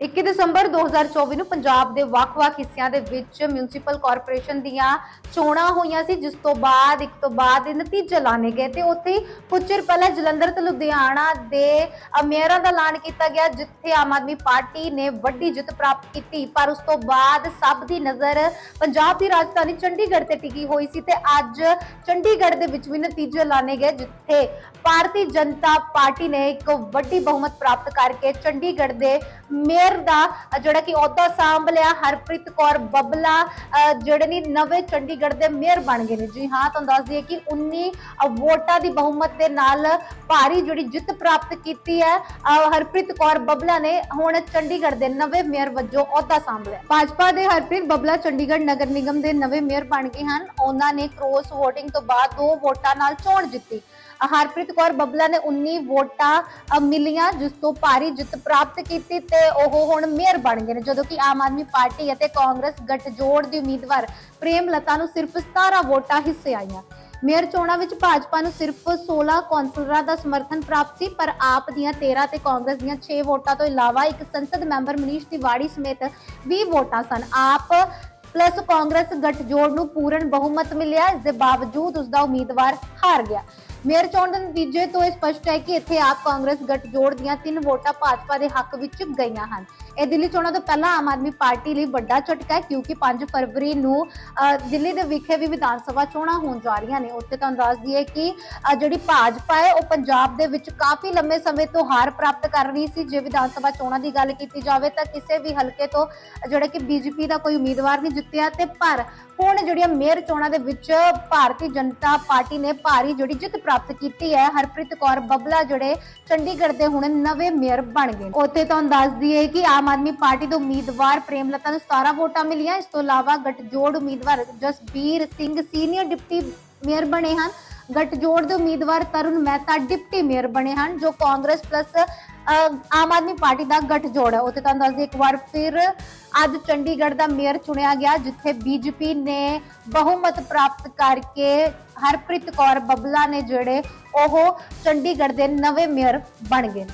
21 ਦਸੰਬਰ 2024 ਨੂੰ ਪੰਜਾਬ ਦੇ ਵੱਖ-ਵੱਖ ਹਿੱਸਿਆਂ ਦੇ ਵਿੱਚ ਮਿਊਨਿਸਪਲ ਕਾਰਪੋਰੇਸ਼ਨ ਦੀਆਂ ਚੋਣਾਂ ਹੋਈਆਂ ਸੀ, ਜਿਸ ਤੋਂ ਬਾਅਦ, ਇੱਕ ਤੋਂ ਬਾਅਦ ਇਹ ਨਤੀਜੇ ਐਲਾਨੇ ਗਏ ਤੇ ਉੱਥੇ ਕੁਝ ਚਿਰ ਪਹਿਲਾਂ ਜਲੰਧਰ ਤੇ ਲੁਧਿਆਣਾ ਦੇ ਮੇਅਰਾਂ ਦਾ ਐਲਾਨ ਕੀਤਾ ਗਿਆ, ਜਿੱਥੇ ਆਮ ਆਦਮੀ ਪਾਰਟੀ ਨੇ ਵੱਡੀ ਜਿੱਤ ਪ੍ਰਾਪਤ ਕੀਤੀ। ਪਰ ਉਸ ਤੋਂ ਬਾਅਦ ਸਭ ਦੀ ਨਜ਼ਰ ਪੰਜਾਬ ਦੀ ਰਾਜਧਾਨੀ ਚੰਡੀਗੜ੍ਹ ਤੇ ਟਿਕੀ ਹੋਈ ਸੀ ਤੇ ਅੱਜ ਚੰਡੀਗੜ੍ਹ ਦੇ ਵਿੱਚ ਵੀ ਨਤੀਜੇ ਲਾਣੇ ਗਏ, ਜਿੱਥੇ ਭਾਰਤੀ ਜਨਤਾ ਪਾਰਟੀ ਨੇ ਇੱਕ ਵੱਡੀ ਬਹੁਮਤ ਪ੍ਰਾਪਤ ਕਰਕੇ ਚੰਡੀਗੜ੍ਹ ਦੇ ਮੇਅਰ ਦਾ ਜਿਹੜਾ ਕਿ ਅਹੁਦਾ ਸਾਂਭ ਲਿਆ, ਹਰਪ੍ਰੀਤ ਕੌਰ ਬੱਬਲਾ ਜਿਹੜੇ ਨੇ ਨਵੇਂ ਚੰਡੀਗੜ੍ਹ ਦੇ ਮੇਅਰ ਬਣ ਗਏ ਨੇ। ਜੀ ਹਾਂ, ਤੁਹਾਨੂੰ ਦੱਸ ਦਈਏ ਕਿ 19 ਵੋਟਾਂ ਦੀ ਬਹੁਮਤ ਦੇ ਨਾਲ ਭਾਰੀ ਜਿਹੜੀ ਜਿੱਤ ਪ੍ਰਾਪਤ ਕੀਤੀ ਹੈ। ਹਰਪ੍ਰੀਤ ਕੌਰ ਬੱਬਲਾ ਨੇ ਹੁਣ ਚੰਡੀਗੜ੍ਹ ਦੇ ਨਵੇਂ ਮੇਅਰ ਵਜੋਂ ਅਹੁਦਾ ਸਾਂਭ ਲਿਆ। ਭਾਜਪਾ ਦੇ ਹਰਪ੍ਰੀਤ ਬੱਬਲਾ ਚੰਡੀਗੜ੍ਹ ਨਗਰ ਨਿਗਮ ਦੇ ਨਵੇਂ ਮੇਅਰ ਬਣ ਗਏ ਹਨ। ਉਹਨਾਂ ਨੇ ਕ੍ਰੋਸ VOTING ਤੋਂ ਬਾਅਦ ਦੋ ਵੋਟਾਂ ਨਾਲ ਚੋਣ ਜਿੱਤੀ। ਹਰਪ੍ਰੀਤ ਕੌਰ ਬੱਬਲਾ ਨੇ 19 ਵੋਟਾਂ ਮਿਲੀਆਂ, ਜਿਸ ਤੋਂ ਭਾਰੀ ਜਿੱਤ ਪ੍ਰਾਪਤ ਕੀਤੀ ਤੇ ਉਹ ਹੁਣ ਮੇਅਰ ਬਣ ਗਏ ਨੇ। ਜਦੋਂ ਕਿ ਆਮ ਆਦਮੀ ਪਾਰਟੀ ਅਤੇ ਕਾਂਗਰਸ ਗੱਠਜੋੜ ਦੀ ਉਮੀਦਵਾਰ ਪ੍ਰੇਮ ਲਤਾ ਨੂੰ ਸਿਰਫ 17 ਵੋਟਾਂ ਹਿੱਸੇ ਆਈਆਂ। ਮੇਅਰ ਚੋਣਾਂ ਵਿੱਚ ਭਾਜਪਾ ਨੂੰ ਸਿਰਫ 16 ਕੌਂਸਲਰਾਂ ਦਾ ਸਮਰਥਨ ਪ੍ਰਾਪਤ ਸੀ, ਪਰ ਆਪ ਦੀਆਂ 13 ਤੇ ਕਾਂਗਰਸ ਦੀਆਂ 6 ਵੋਟਾਂ ਤੋਂ ਇਲਾਵਾ ਇੱਕ ਸੰਸਦ ਮੈਂਬਰ ਮਨੀਸ਼ ਤਿਵਾੜੀ ਸਮੇਤ 20 ਵੋਟਾਂ ਸਨ। ਆਪ ਪਲੱਸ ਕਾਂਗਰਸ ਗੱਠਜੋੜ ਨੂੰ ਪੂਰਨ ਬਹੁਮਤ ਮਿਲਿਆ, ਇਸ ਦੇ ਬਾਵਜੂਦ ਉਸ ਦਾ ਉਮੀਦਵਾਰ ਹਾਰ ਗਿਆ। ਮੇਅਰ ਚੋਣ ਦੇ ਨਤੀਜੇ ਤੋਂ ਇਹ ਸਪਸ਼ਟ ਹੈ ਕਿ ਇੱਥੇ ਆਪ ਕਾਂਗਰਸ ਗੱਠਜੋੜ ਦੀਆਂ ਤਿੰਨ ਵੋਟਾਂ ਭਾਜਪਾ ਦੇ ਹੱਕ ਵਿੱਚ ਗਈਆਂ ਹਨ। ਇਹ ਦਿੱਲੀ ਚੋਣਾਂ ਤੋਂ ਪਹਿਲਾਂ ਆਮ ਆਦਮੀ ਪਾਰਟੀ ਲਈ ਵੱਡਾ ਝਟਕਾ ਹੈ ਕਿਉਂਕਿ 5 ਫਰਵਰੀ ਨੂੰ ਦਿੱਲੀ ਦੇ ਵਿਖੇ ਵੀ ਵਿਧਾਨ ਸਭਾ ਚੋਣਾਂ ਹੋਣ ਜਾ ਰਹੀਆਂ ਨੇ। ਉੱਥੇ ਤੁਹਾਨੂੰ ਦੱਸ ਦਈਏ ਕਿ ਜਿਹੜੀ ਭਾਜਪਾ ਹੈ, ਉਹ ਪੰਜਾਬ ਦੇ ਵਿੱਚ ਕਾਫੀ ਲੰਮੇ ਸਮੇਂ ਤੋਂ ਹਾਰ ਪ੍ਰਾਪਤ ਕਰ ਰਹੀ ਸੀ। ਜੇ ਵਿਧਾਨ ਸਭਾ ਚੋਣਾਂ ਦੀ ਗੱਲ ਕੀਤੀ ਜਾਵੇ ਤਾਂ ਕਿਸੇ ਵੀ ਹਲਕੇ ਤੋਂ ਜਿਹੜਾ ਕਿ ਬੀਜੇਪੀ ਦਾ ਕੋਈ ਉਮੀਦਵਾਰ ਨਹੀਂ ਜਿੱਤਿਆ ਤੇ ਪਰ ਹੁਣ ਜਿਹੜੀਆਂ ਮੇਅਰ ਚੋਣਾਂ ਦੇ ਵਿੱਚ ਭਾਰਤੀ ਜਨਤਾ ਪਾਰਟੀ ਨੇ ਭਾਰੀ ਜਿਹੜੀ ਜਿੱਤ ਪ੍ਰਾਪਤ ਕੀਤੀ ਹੈ, ਹਰਪ੍ਰੀਤ ਕੌਰ ਬੱਬਲਾ ਜਿਹੜੇ ਚੰਡੀਗੜ੍ਹ ਦੇ ਹੁਣ ਨਵੇਂ ਮੇਅਰ ਬਣ ਗਏ ਉੱਥੇ ਤੁਹਾਨੂੰ ਦੱਸ ਦਈਏ ਕਿ ਆਮ ਆਦਮੀ ਪਾਰਟੀ ਦੇ ਉਮੀਦਵਾਰ ਪ੍ਰੇਮਲਤਾ ਨੂੰ 17 ਵੋਟਾਂ ਮਿਲੀਆਂ। ਇਸ ਤੋਂ ਇਲਾਵਾ ਗੱਠਜੋੜ ਉਮੀਦਵਾਰ Jasbir Singh senior deputy mayor ਬਣੇ ਹਨ। ਗੱਠਜੋੜ ਦੇ ਉਮੀਦਵਾਰ ਤਰੁਣ ਮਹਿਤਾ ਡਿਪਟੀ ਮੇਅਰ ਬਣੇ ਹਨ, ਜੋ ਕਾਂਗਰਸ ਪਲੱਸ ਆਮ ਆਦਮੀ ਪਾਰਟੀ ਦਾ ਗੱਠਜੋੜ ਹੈ। ਉੱਥੇ ਤੁਹਾਨੂੰ ਦੱਸ ਦਈਏ ਇੱਕ ਵਾਰ ਫਿਰ ਅੱਜ ਚੰਡੀਗੜ੍ਹ ਦਾ ਮੇਅਰ ਚੁਣਿਆ ਗਿਆ, ਜਿੱਥੇ ਬੀਜੇਪੀ ਨੇ ਬਹੁਮਤ ਪ੍ਰਾਪਤ ਕਰਕੇ ਹਰਪ੍ਰੀਤ ਕੌਰ ਬੱਬਲਾ ਨੇ ਜਿਹੜੇ ਉਹ ਚੰਡੀਗੜ੍ਹ ਦੇ ਨਵੇਂ ਮੇਅਰ ਬਣ ਗਏ